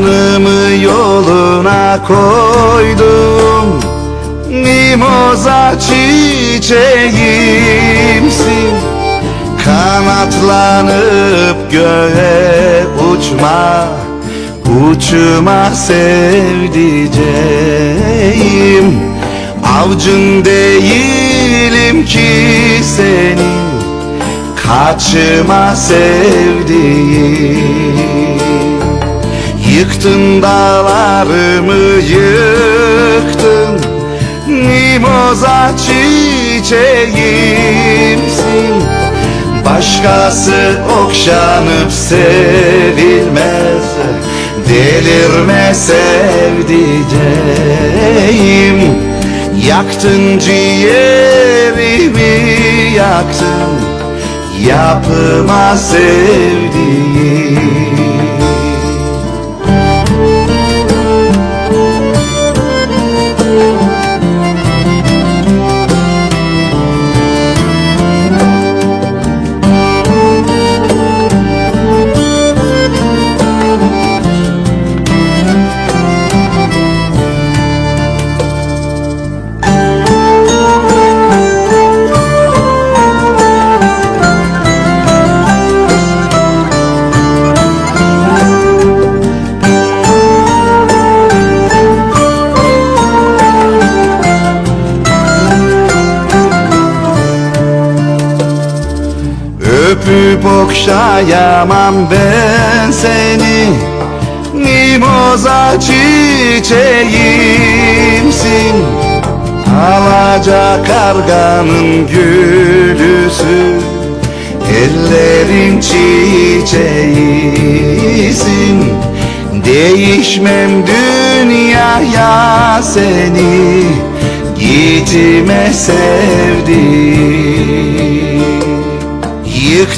Canımı yoluna koydum. Mimoza çiçeğimsin. Kanatlanıp göğe uçma Uçma sevdiceğim. Avcın değilim ki senin Kaçma sevdiğim Yıktın dağlarımı yıktın. Mimoza çiçeğimsin. Başkası okşanıp sevilmez Delirme sevdiceğim. Yaktın ciğerimi yaktın. Yapma sevdiğim okşayamam ben seni. Mimoza çiçeğimsin. Alaca karganın gülüsü. Ellerin çiçeğisin. Değişmem dünyaya seni. Gitme sevdiğim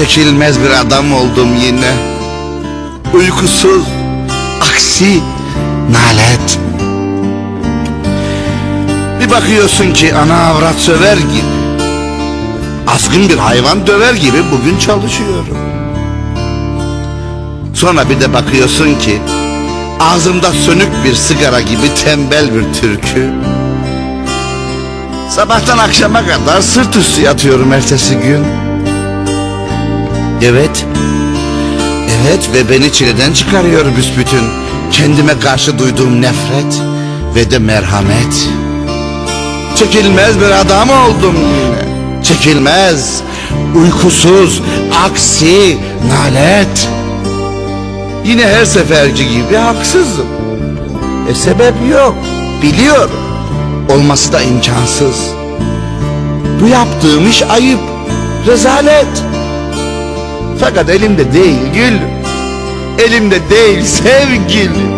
Çekilmez bir adam oldum yine. Uykusuz, aksi, nalet. Bir bakıyorsun ki ana avrat söver gibi Azgın bir hayvan döver gibi bugün çalışıyorum. Sonra bir de bakıyorsun ki Ağzımda sönük bir sigara gibi tembel bir türkü. Sabahtan akşama kadar sırt üstü yatıyorum ertesi gün Evet. Evet ve beni çileden çıkarıyor büsbütün. Kendime karşı duyduğum nefret ve de merhamet. Çekilmez bir adam oldum yine. Çekilmez, uykusuz, aksi, nalet. Yine her seferki gibi haksızım. E sebep yok, biliyorum. Olması da imkansız. Bu yaptığım iş ayıp, rezalet. Fakat elimde değil gül. Elimde değil sevgilim.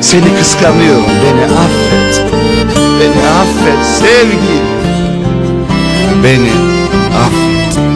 Seni kıskanıyorum beni affet. Beni affet sevgilim. Beni affet.